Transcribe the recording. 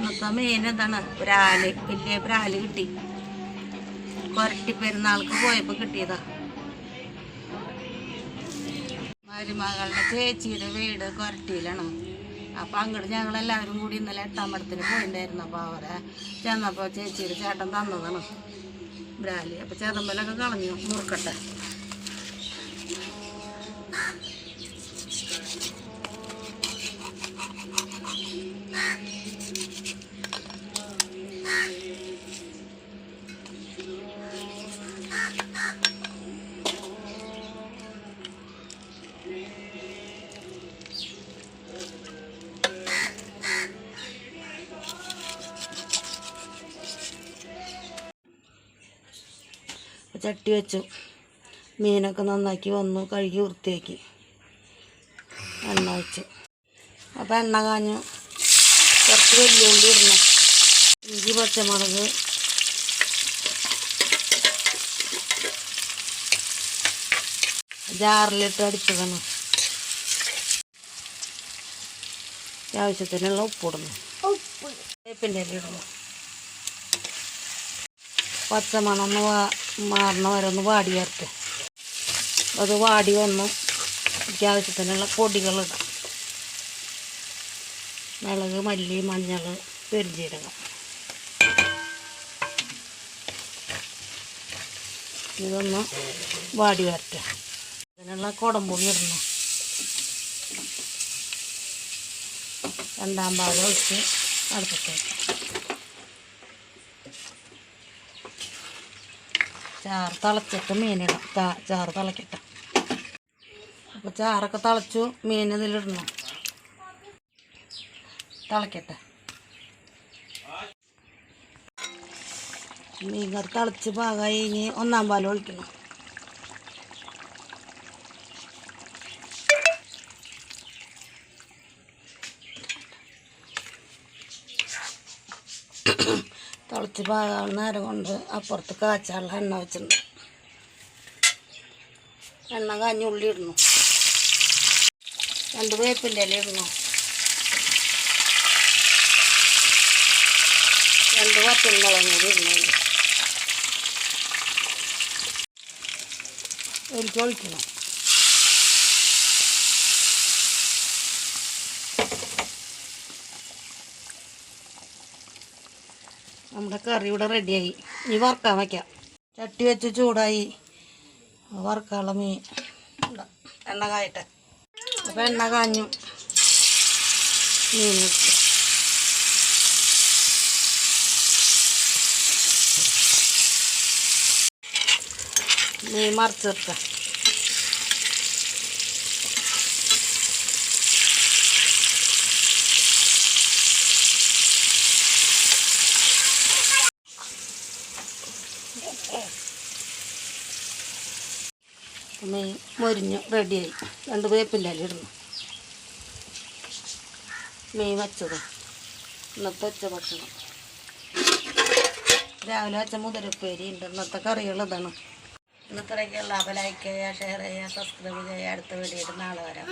ഇന്നത്തെ മെയിൻ എന്താണ്? ബ്രാൽ വലിയ പ്രാൽ കിട്ടി. കൊരട്ടി പെരുന്നാൾക്ക് പോയപ്പോ കിട്ടിയതാ. മരുമകളുടെ ചേച്ചിയുടെ വീട് കൊരട്ടിയിലാണ്. അപ്പൊ അങ്ങോട്ട് ഞങ്ങൾ എല്ലാവരും കൂടി ഇന്നലെ എട്ടാം പടത്തിന് പോയിണ്ടായിരുന്നു. അപ്പൊ അവരെ ചെന്നപ്പോ ചേച്ചിയുടെ ചേട്ടൻ തന്നതാണ്. ബ്രാലി അപ്പൊ ചേതമ്പലൊക്കെ കളഞ്ഞു മുറുക്കട്ടെ. ചട്ടി വെച്ചു. മീനൊക്കെ നന്നാക്കി വന്നു കഴുകി വൃത്തിയാക്കി. എണ്ണ വെച്ചു അപ്പം എണ്ണ കാഞ്ഞു. കുറച്ച് വെല്ലുള്ളി ഇടണം ഇഞ്ചി പച്ചമുളക്. ജാറിലിട്ട് അടിച്ചതാണ്. ആവശ്യത്തിനുള്ള ഉപ്പിടുന്നു വേപ്പിന്റെ ഇല ഇടുന്നു. പച്ചമണം ഒന്ന് വാ മാറണ വരെ ഒന്ന് വാടി ചേർത്ത് അത് വാടി വന്ന് എനിക്ക് ആവശ്യത്തിനുള്ള പൊടികളിടാം. മുളക് മല്ലി മഞ്ഞൾ പെരുജീരകം. ഇതൊന്ന് വാടി വരട്ടെ. അതിനുള്ള കുടംപുളി ഇടണം. രണ്ടാം ഭാഗം ഒഴിച്ച് അടുപ്പത്തേക്ക്. ചാറ് തിളച്ചിട്ട് മീനിടാം. ചാറ് തിളക്കട്ടെ. അപ്പോൾ ചാറൊക്കെ തിളച്ചു മീൻ ഇതിലിടണം തിളക്കട്ടെ. മീൻ കറി തിളച്ച് പാകമായി ഇനി ഒന്നാം പാൽ ഒഴിക്കണം. തിളച്ച് പാകാവുന്ന നേരം കൊണ്ട് അപ്പുറത്ത് കാച്ചാനുള്ള എണ്ണ വെച്ചിട്ടുണ്ട്. എണ്ണ കാഞ്ഞ ഉള്ളി ഇടണം രണ്ട് വേപ്പിന്റെ ഇല ഇടണം രണ്ട് വറ്റൽമുളകും കൂടി ഒരു അതിൽ. നമ്മുടെ കറി ഇവിടെ റെഡിയായി ഇനി വറുക്കാൻ വയ്ക്കാം ചട്ടി വെച്ച് ചൂടായി. വറുക്കാനുള്ള മീൻ. എണ്ണ കായട്ടെ. അപ്പം എണ്ണ കാഞ്ഞു. മീൻ മീൻ മീൻ മറിച്ചിട്ട് മീൻ മൊരിഞ്ഞു റെഡിയായി. രണ്ട് വേപ്പില്ലാലും ഇടുന്നു. മീൻ വച്ചത്. ഇന്നത്തെ ഉച്ച ഭക്ഷണം. രാവിലെ വെച്ച മുതിരപ്പേരി ഉണ്ട്. ഇന്നത്തെ കറികൾ ഇതാണ്. ഇന്നത്തെ ലൈക്ക് ചെയ്യുക ഷെയർ ചെയ്യുക സബ്സ്ക്രൈബ് ചെയ്യുക. അടുത്ത വീഡിയോ നാളെ വരാം.